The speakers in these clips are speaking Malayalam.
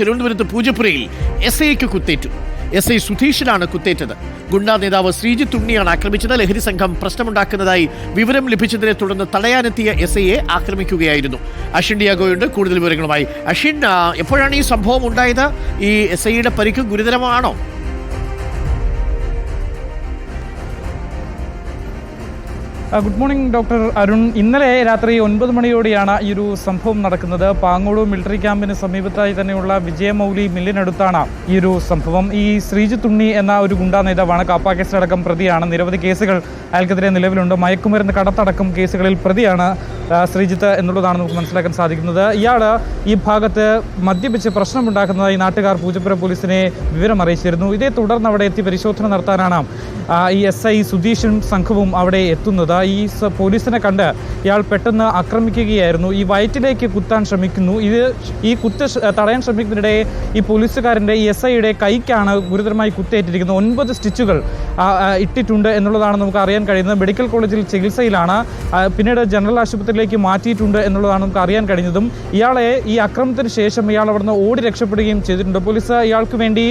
തിരുവനന്തപുരത്ത് പൂജപ്പുരയിൽ എസ് ഐക്ക് കുത്തേറ്റു. S I സുധീഷിനാണ് കുത്തേറ്റത്. ഗുണ്ടാ നേതാവ് ശ്രീജിത്ത് ഉണ്ണിയാണ് ആക്രമിച്ചത്. ലഹരി സംഘം പ്രശ്നമുണ്ടാക്കുന്നതായി വിവരം ലഭിച്ചതിനെ തുടർന്ന് തടയാനെത്തിയ എസ് ഐയെ ആക്രമിക്കുകയായിരുന്നു. അഷിൻ ഡിയാഗോയുണ്ട്. കൂടുതൽ വിവരങ്ങളുമായി അഷിൻ എപ്പോഴാണ് ഈ സംഭവം ഉണ്ടായത്? ഈ എസ് ഐയുടെ പരിക്ക് ഗുരുതരമാണോ? Good morning doctor Arun. ഇന്നലെ രാത്രി ഒൻപത് മണിയോടെയാണ് ഈ ഒരു സംഭവം നടക്കുന്നത്. പാങ്ങോട് മിലിറ്ററി ക്യാമ്പിന് സമീപത്തായി തന്നെയുള്ള വിജയമൗലി മില്ലിനടുത്താണ് ഈ ഒരു സംഭവം. ഈ ശ്രീജിത്ത് ഉണ്ണി എന്ന ഒരു ഗുണ്ടാ നേതാവാണ് കാപ്പാ കേസിലടക്കം പ്രതിയാണ്. നിരവധി കേസുകൾ അയാൾക്കെതിരെ നിലവിലുണ്ട്. മയക്കുമരുന്ന് കടത്തടക്കം കേസുകളിൽ പ്രതിയാണ് ശ്രീജിത്ത് എന്നുള്ളതാണ് നമുക്ക് മനസ്സിലാക്കാൻ സാധിക്കുന്നത്. ഇയാൾ ഈ ഭാഗത്ത് മദ്യപിച്ച് പ്രശ്നമുണ്ടാക്കുന്നതായി നാട്ടുകാർ പൂജപ്പുര പോലീസിനെ വിവരം അറിയിച്ചിരുന്നു. ഇതേ തുടർന്ന് അവിടെ എത്തി പരിശോധന നടത്താനാണ് ഈ എസ് ഐ സുധീഷും സംഘവും അവിടെ എത്തുന്നത്. ഈ പോലീസിനെ കണ്ട് ഇയാൾ പെട്ടെന്ന് ആക്രമിക്കുകയായിരുന്നു. ഈ വയറ്റിലേക്ക് കുത്താൻ ശ്രമിക്കുന്നു. ഇത് ഈ കുത്ത് തടയാൻ ശ്രമിക്കുന്നതിനിടെ ഈ പോലീസുകാരന്റെ എസ് ഐയുടെ കൈക്കാണ് ഗുരുതരമായി കുത്തേറ്റിരിക്കുന്നത് ഒൻപത് സ്റ്റിച്ചുകൾ ഇട്ടിട്ടുണ്ട് എന്നുള്ളതാണ് നമുക്ക് അറിയാൻ കഴിയുന്നത്. മെഡിക്കൽ കോളേജിൽ ചികിത്സയിലാണ്. പിന്നീട് ജനറൽ ആശുപത്രിയിലേക്ക് മാറ്റിയിട്ടുണ്ട് എന്നുള്ളതാണ് നമുക്ക് അറിയാൻ കഴിഞ്ഞതും. ഇയാളെ ഈ അക്രമത്തിന് ശേഷം ഇയാൾ അവിടുന്ന് ഓടി രക്ഷപ്പെടുകയും ചെയ്തിട്ടുണ്ട്. പോലീസ് ഇയാൾക്ക് വേണ്ടി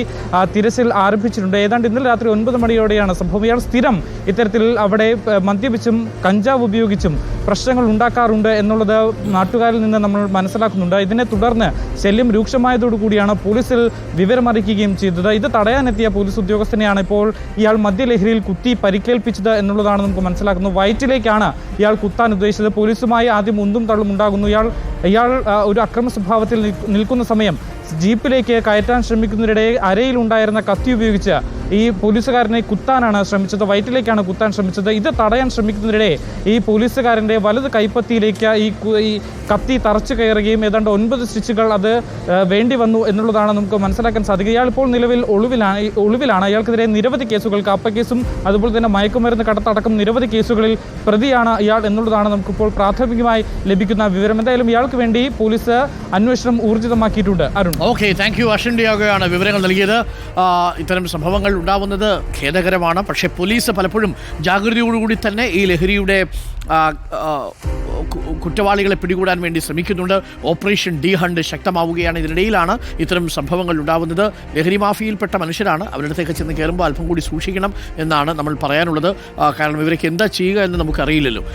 തിരച്ചിൽ ആരംഭിച്ചിട്ടുണ്ട്. ഏതാണ്ട് ഇന്നലെ രാത്രി ഒൻപത് മണിയോടെയാണ് സംഭവം. ഇയാൾ സ്ഥിരം ഇത്തരത്തിൽ അവിടെ മദ്യപിച്ചും കഞ്ചാവ് ഉപയോഗിച്ചും പ്രശ്നങ്ങൾ ഉണ്ടാക്കാറുണ്ട് എന്നുള്ളത് നാട്ടുകാരിൽ നിന്ന് നമ്മൾ മനസ്സിലാക്കുന്നുണ്ട്. ഇതിനെ തുടർന്ന് ശല്യം രൂക്ഷമായതോടുകൂടിയാണ് പോലീസിൽ വിവരമറിയിക്കുകയും ചെയ്തത്. ഇത് തടയാനെത്തിയ പോലീസ് ഉദ്യോഗസ്ഥനെയാണ് ഇപ്പോൾ ഇയാൾ മദ്യലഹരിയിൽ കുത്തി പരിക്കേൽപ്പിച്ചത് എന്നുള്ളതാണ് നമുക്ക് മനസ്സിലാക്കുന്നത്. വയറ്റിലേക്കാണ് ഇയാൾ കുത്താൻ ഉദ്ദേശിച്ചത്. പോലീസുമായി ആദ്യം ഉന്തും തള്ളും ഉണ്ടാകുന്നു. ഇയാൾ ഇയാൾ ഒരു അക്രമ സ്വഭാവത്തിൽ നിൽക്കുന്ന സമയം ജീപ്പിലേക്ക് കയറ്റാൻ ശ്രമിക്കുന്നതിനിടെ അരയിലുണ്ടായിരുന്ന കത്തി ഉപയോഗിച്ച് ഈ പോലീസുകാരനെ കുത്താനാണ് ശ്രമിച്ചത്. വയറ്റിലേക്കാണ് കുത്താൻ ശ്രമിച്ചത്. ഇത് തടയാൻ ശ്രമിക്കുന്നതിനിടെ ഈ പോലീസുകാരന്റെ വലത് കൈപ്പത്തിയിലേക്ക് ഈ കത്തി തറച്ചു കയറുകയും ഏതാണ്ട് ഒൻപത് സ്റ്റിച്ചുകൾ അത് വേണ്ടി വന്നു എന്നുള്ളതാണ് നമുക്ക് മനസ്സിലാക്കാൻ സാധിക്കുക. ഇയാൾ ഇപ്പോൾ നിലവിൽ ഒളിവിലാണ് ഒളിവിലാണ്. ഇയാൾക്കെതിരെ നിരവധി കേസുകൾ കാപ്പ കേസും അതുപോലെ തന്നെ മയക്കുമരുന്ന് കടത്തടക്കം നിരവധി കേസുകളിൽ പ്രതിയാണ് ഇയാൾ എന്നുള്ളതാണ് നമുക്കിപ്പോൾ പ്രാഥമികമായി ലഭിക്കുന്ന വിവരം. എന്തായാലും ഇയാൾക്ക് വേണ്ടി പോലീസ് അന്വേഷണം ഊർജിതമാക്കിയിട്ടുണ്ട്. Arun. Okay thank you Ashin ഡിയാഗോയാണ് വിവരങ്ങൾ നൽകിയത്. ഇത്തരം സംഭവങ്ങൾ ഉണ്ടാവുന്നത് ഖേദകരമാണ്. പക്ഷേ പോലീസ് പലപ്പോഴും ജാഗ്രതയോടുകൂടി തന്നെ ഈ ലഹരിയുടെ കുറ്റവാളികളെ പിടികൂടാൻ വേണ്ടി ശ്രമിക്കുന്നുണ്ട്. ഓപ്പറേഷൻ ഡി ഹണ്ട് ശക്തമാവുകയാണ് ഇതിനിടയിലാണ് ഇത്തരം സംഭവങ്ങൾ ഉണ്ടാവുന്നത്. ലഹരി മാഫിയയിൽപ്പെട്ട മനുഷ്യരാണ്. അവരുടെ അടുത്തേക്ക് ചെന്ന് കയറുമ്പോൾ അല്പം കൂടി സൂക്ഷിക്കണം എന്നാണ് നമ്മൾ പറയാനുള്ളത്. കാരണം ഇവരൊക്കെ എന്താ ചെയ്യുക എന്ന് നമുക്കറിയില്ലല്ലോ.